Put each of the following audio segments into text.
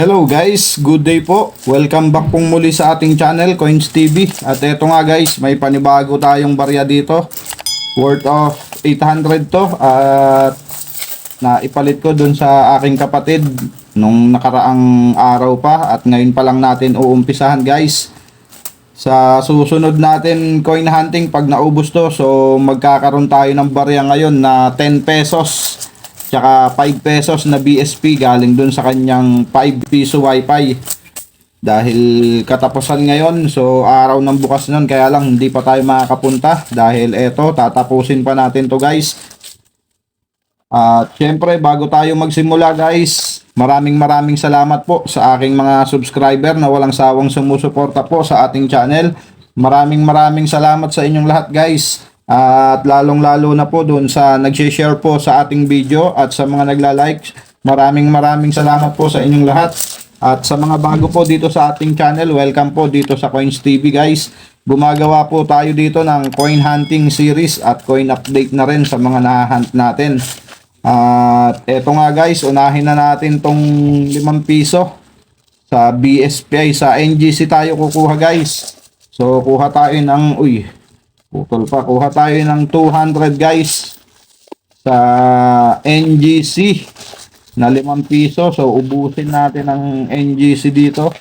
Hello guys, good day po. Welcome back pong muli sa ating channel, Coins TV. At eto nga guys, may panibago tayong barya dito. Worth of 800 to. At naipalit ko dun sa aking kapatid nung nakaraang araw pa. At ngayon pa lang natin uumpisahan guys. Sa susunod natin coin hunting pag naubos to, so magkakaroon tayo ng barya ngayon na 10 pesos. Tsaka 5 pesos na BSP galing dun sa kanyang 5 piso wifi. Dahil katapusan ngayon, so araw ng bukas nun, kaya lang hindi pa tayo makakapunta. Dahil eto, tatapusin pa natin to guys. At syempre, bago tayo magsimula guys, maraming maraming salamat po sa aking mga subscriber na walang sawang sumusuporta po sa ating channel. Maraming maraming salamat sa inyong lahat guys. At lalong lalo na po doon sa nag-share po sa ating video at sa mga nagla-like. Maraming maraming salamat po sa inyong lahat. At sa mga bago po dito sa ating channel, welcome po dito sa Coins TV guys. Gumagawa po tayo dito ng coin hunting series at coin update na rin sa mga nahunt natin. At eto nga guys, unahin na natin tong 5 piso sa BSPI sa NGC tayo kukuha guys. So kuha tayo ng uy, putol pa, kuha tayo ng 200 guys sa NGC na 5 piso. So ubusin natin ang NGC dito.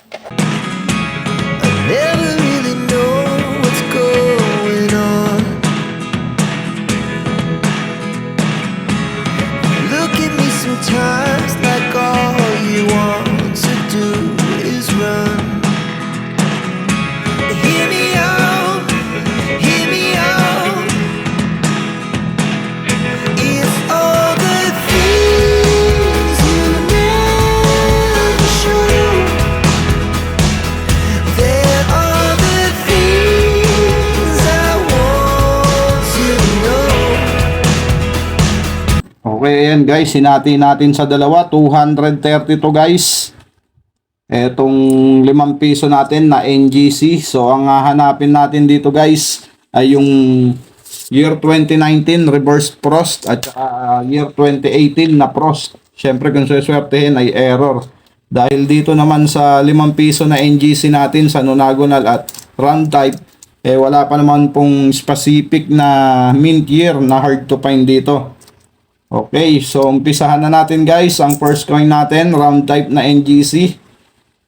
Okay, ayan guys, sinati natin sa dalawa, 230 to guys. Etong 5 piso natin na NGC. So, ang hahanapin natin dito guys ay yung year 2019 reverse frost at saka uh, year 2018 na frost. Siyempre kung suswertehin ay error. Dahil dito naman sa 5 piso na NGC natin sa nonagonal at round type, eh wala pa naman pong specific na mint year na hard to find dito. Okay, so umpisahan na natin guys ang first coin natin, round type na NGC.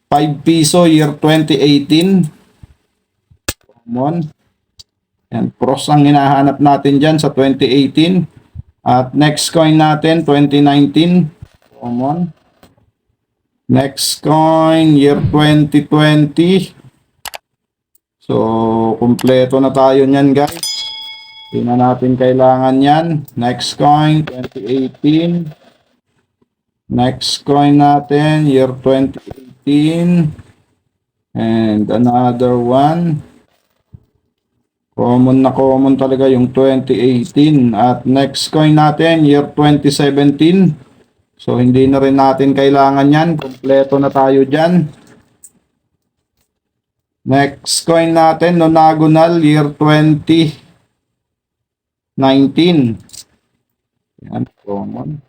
5 piso year 2018. Common. Yan, pros ang hinahanap natin dyan sa 2018. At next coin natin, 2019. Common. Next coin, year 2020. So, kumpleto na tayo niyan guys. Hindi na natin kailangan yan. Next coin, 2018. Next coin natin, year 2018. And another one. Common na common talaga yung 2018. At next coin natin, year 2017. So, hindi na rin natin kailangan yan. Kompleto na tayo dyan. Next coin natin, Nonagonal, year 2019. Yan, common.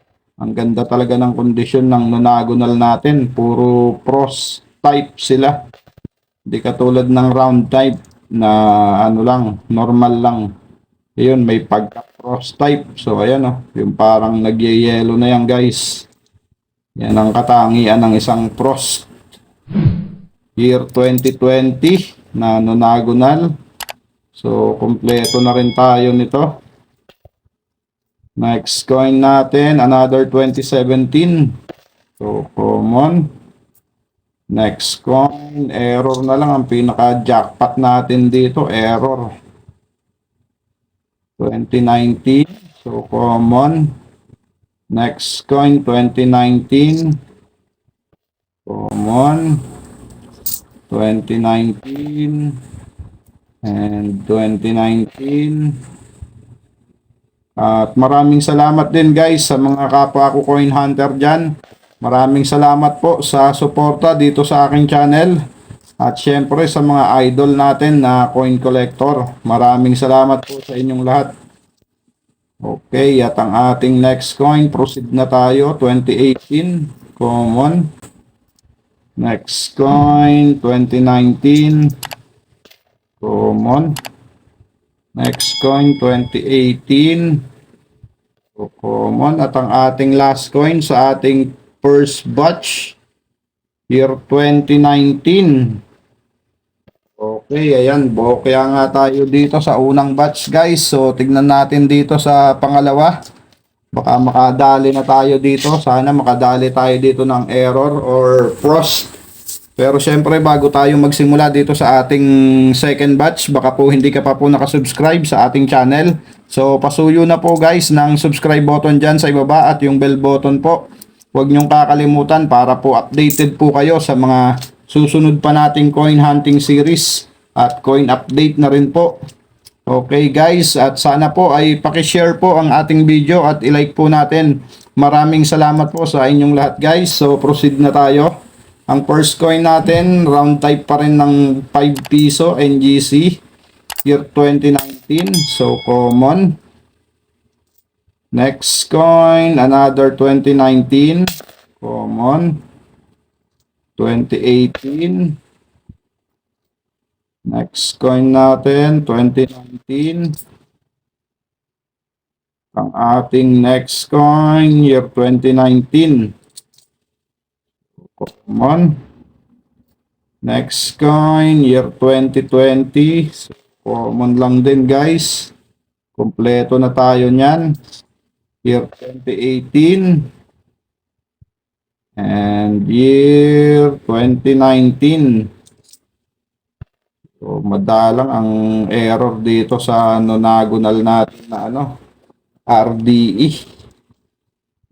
Ang ganda talaga ng kondisyon ng nonagonal natin. Puro pros type sila. Hindi katulad ng round type na ano lang, normal lang. Ayun, may pagka-pros type. So, ayan oh, yung parang nagyayelo na yan guys. Yan ang katangian ng isang pros. Year 2020 na nonagonal. So, kompleto na rin tayo nito. Next coin natin, another 2017. So, common. Next coin, error na lang ang pinaka-jackpot natin dito, error. 2019, so common. Next coin, 2019. Common. 2019. And 2019. At maraming salamat din guys sa mga kapwa ko coin hunter dyan. Maraming salamat po sa suporta dito sa aking channel. At syempre sa mga idol natin na coin collector. Maraming salamat po sa inyong lahat. Okay, at ang ating next coin, proceed na tayo. 2018, common. Next coin, 2019. Common. Next coin, 2018. So, common. At ang ating last coin sa ating first batch, year 2019. Okay, ayan. Bokya nga tayo dito sa unang batch, guys. So, tignan natin dito sa pangalawa. Baka makadali na tayo dito. Sana makadali tayo dito ng error or frost. Pero syempre bago tayo magsimula dito sa ating second batch, baka po hindi ka pa po nakasubscribe sa ating channel. So pasuyo na po guys ng subscribe button dyan sa ibaba at yung bell button po. Huwag niyong kakalimutan para po updated po kayo sa mga susunod pa nating coin hunting series at coin update na rin po. Okay guys, at sana po ay pakishare po ang ating video at ilike po natin. Maraming salamat po sa inyong lahat guys. So proceed na tayo. Ang first coin natin, round type pa rin ng 5 piso NGC year 2019. So common. Next coin, another 2019. Common. 2018. Next coin natin, 2019. Ang ating next coin, year 2019. Common. Next coin, year 2020. So, common lang din guys. Kompleto na tayo niyan. Year 2018. And year 2019. So, madalang ang error dito sa nonagonal natin na ano, RDE.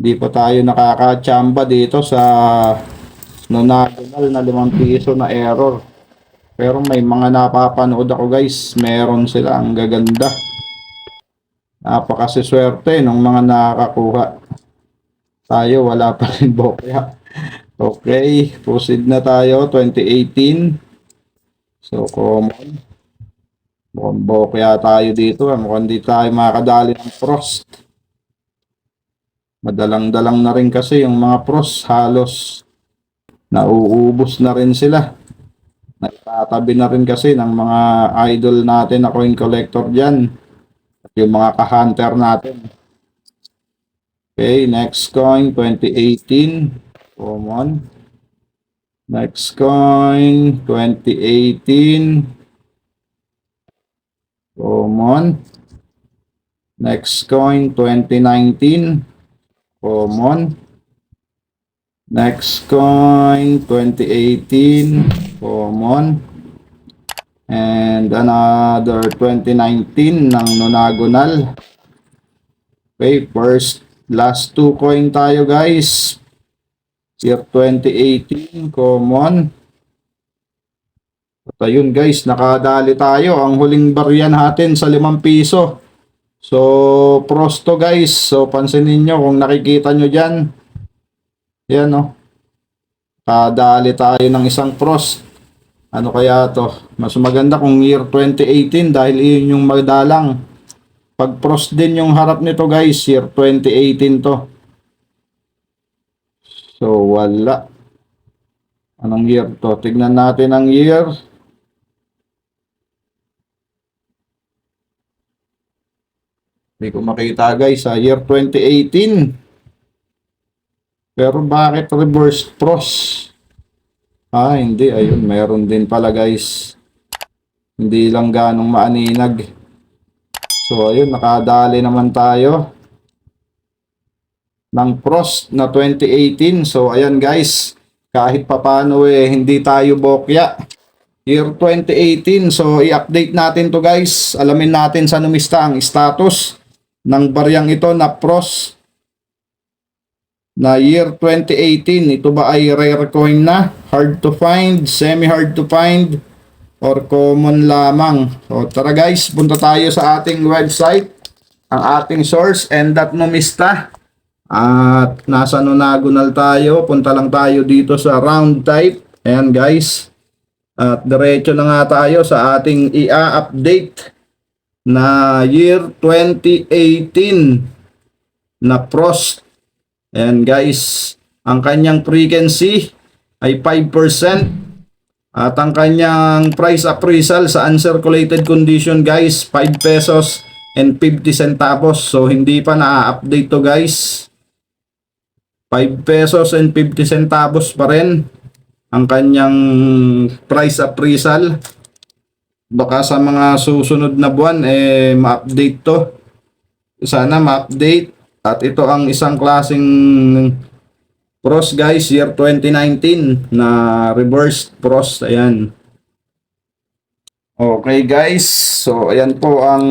Di pa tayo nakakachamba dito sa nonagonal na 5 piso na error. Pero may mga napapanood ako guys, meron sila ang gaganda. Napakasiswerte ng mga nakakakuha. Tayo wala pa rin bokya. Okay, proceed na tayo 2018. So, common. Mukhang tayo dito. ah. Mukhang di tayo makakadali ng frost. Madalang-dalang na rin kasi yung mga pros halos nauubos na rin sila. Naitatabi na rin kasi ng mga idol natin na coin collector dyan. At yung mga ka-hunter natin. Okay, next coin, 2018. Common. Next coin, 2018. Common. Next coin, 2019. Common. Next coin, 2018. Common. And another 2019 ng Nonagonal. Okay, first, last two coin tayo guys. Year 2018, common. At ayun guys, nakadali tayo. Ang huling barya natin sa 5 piso. So, prosto guys. So, pansinin nyo kung nakikita nyo dyan. Yan no. Kadali tayo ng isang prost. Ano kaya to? Mas maganda kung year 2018 dahil iyon yung magdalang. Pag prost din yung harap nito guys, year 2018 to. So, wala. Anong year to? Tignan natin ang year. Hindi ko makita guys sa year 2018. Pero bakit reverse pros? Ah, hindi. Ayun, meron din pala guys. Hindi lang ganong maaninag. So, ayun, nakadali naman tayo ng pros na 2018. So, ayan guys, kahit papano eh, hindi tayo bokya. Year 2018. So, i-update natin to guys. Alamin natin sa numista ang status ng baryang ito na pros na year 2018. Ito ba ay rare coin na? Hard to find, semi-hard to find, or common lamang? So, tara guys, punta tayo sa ating website, ang ating source, and.numista. At nasa nonagonal tayo, punta lang tayo dito sa round type. Ayan guys. At diretso na nga tayo sa ating ia-update na year 2018 na Frost. Ayan guys, ang kanyang frequency ay 5%. At ang kanyang price appraisal sa uncirculated condition guys, 5 pesos and 50 centavos. So hindi pa na-update to guys. 5 pesos and 50 centavos pa rin ang kanyang price appraisal. Baka sa mga susunod na buwan eh ma-update to. Sana ma-update. At ito ang isang klaseng Pros guys, year 2019 na reversed pros. Ayan. Okay guys, so ayan po ang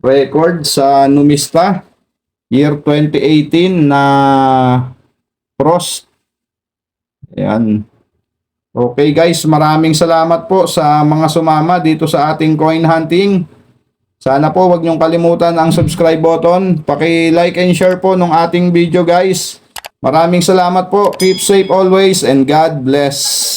record sa Numista year 2018 na pros. Ayan. Okay guys, maraming salamat po sa mga sumama dito sa ating coin hunting. Sana po wag niyong kalimutan ang subscribe button. Paki-like and share po ng ating video guys. Maraming salamat po. Keep safe always and God bless.